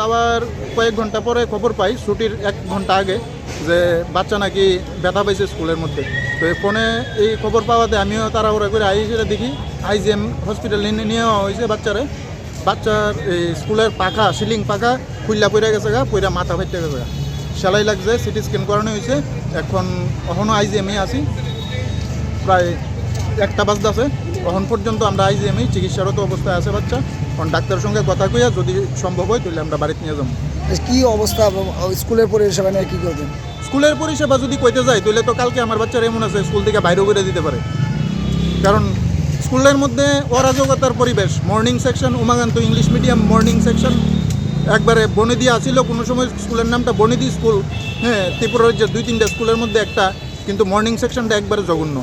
যাওয়ার কয়েক ঘণ্টা পরে খবর পাই, ছুটির এক ঘণ্টা আগে যে বাচ্চা নাকি ব্যথা পাইছে স্কুলের মধ্যে। তো এই ফোনে এই খবর পাওয়াতে আমিও তাড়াহুড়া করে আই সেটা দেখি, আইজিএম হসপিটালে নিয়ে নেওয়া হয়েছে বাচ্চারে। বাচ্চার এই স্কুলের পাখা, সিলিং পাখা খুললা পড়ে গেছে গা, পইরা মাথা ফাইতে গেছে গা। সেলাই লাগছে, সিটি স্ক্যান করানো হয়েছে এখন এখনও আইজিএমে আছি। প্রায় একটা বাজতে তখন পর্যন্ত আমরা আইজিএমই চিকিৎসারত অবস্থায় আছে বাচ্চা। এখন ডাক্তারের সঙ্গে কথা কইয়া যদি সম্ভব হয় তাহলে আমরা বাড়িতে নিয়ে যাব। কি অবস্থা? স্কুলের পরিষেবা নিয়ে কি করবেন? স্কুলের পরিষেবা যদি কইতে যাই তাহলে তো কালকে আমার বাচ্চারা এমন আছে স্কুল থেকে বাইরেও করে দিতে পারে। কারণ স্কুলের মধ্যে অরাজকতার পরিবেশ morning section Umakanta English medium morning section একবারে বনেদি আসিল কোনো সময় স্কুলের নামটা বনেদি স্কুল হ্যাঁ ত্রিপুরা রাজ্যের দুই তিনটা স্কুলের মধ্যে একটা কিন্তু মর্নিং সেকশনটা একবারে জঘন্য।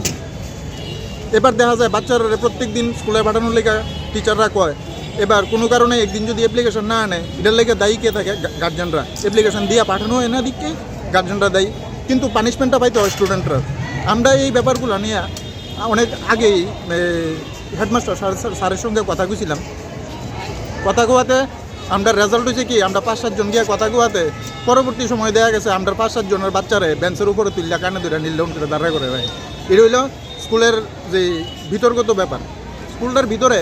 এবার দেখা যায় বাচ্চারা প্রত্যেক দিন স্কুলে পাঠানোর লেগে টিচাররা কয় এবার কোনো কারণে একদিন যদি অ্যাপ্লিকেশন না আনে, এটার লেগে দায়ী কে থাকে? গার্জেনরা অ্যাপ্লিকেশন দিয়ে পাঠানো হয় না দিককে গার্জেনরা দায়ী। কিন্তু পানিশমেন্টটা পাইতে হয় স্টুডেন্টরা আমরা এই ব্যাপারগুলো নিয়ে অনেক আগেই হেডমাস্টার স্যারের সঙ্গে কথা কইছিলাম। কথা কোয়াতে আমরা রেজাল্ট হয়েছে কি, আমরা পাঁচ সাতজন গিয়ে কথা কোয়াতে পরবর্তী সময় দেখা গেছে আমরা পাঁচ সাতজনের বাচ্চারে বেঞ্চের উপরে তুললে কানে ধরে নীলডাউন করে দাঁড়া করে ভাই। এটা হইল স্কুলের যে বিতর্কত ব্যাপার। স্কুলটার ভিতরে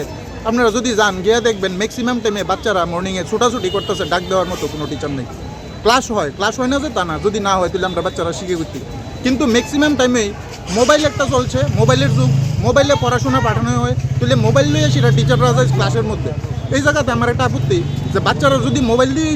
আপনারা যদি যান, গিয়ে দেখবেন ম্যাক্সিমাম টাইমে বাচ্চারা মর্নিংয়ে ছোটাছুটি করতেছে, ডাক দেওয়ার মতো কোনো টিচার নেই। ক্লাস হয় ক্লাস হয় না যে তা না, যদি না হয় তাহলে আমরা বাচ্চারা শিখে করতে কিন্তু ম্যাক্সিমাম টাইমে মোবাইল একটা চলছে মোবাইলের যুগ মোবাইলে পড়াশোনা পাঠানো হয়, তাহলে মোবাইল নিয়ে সেটা টিচাররা যায় ক্লাসের মধ্যে। এই জায়গাতে আমার একটা আপত্তি যে বাচ্চারা যদি মোবাইল দিয়ে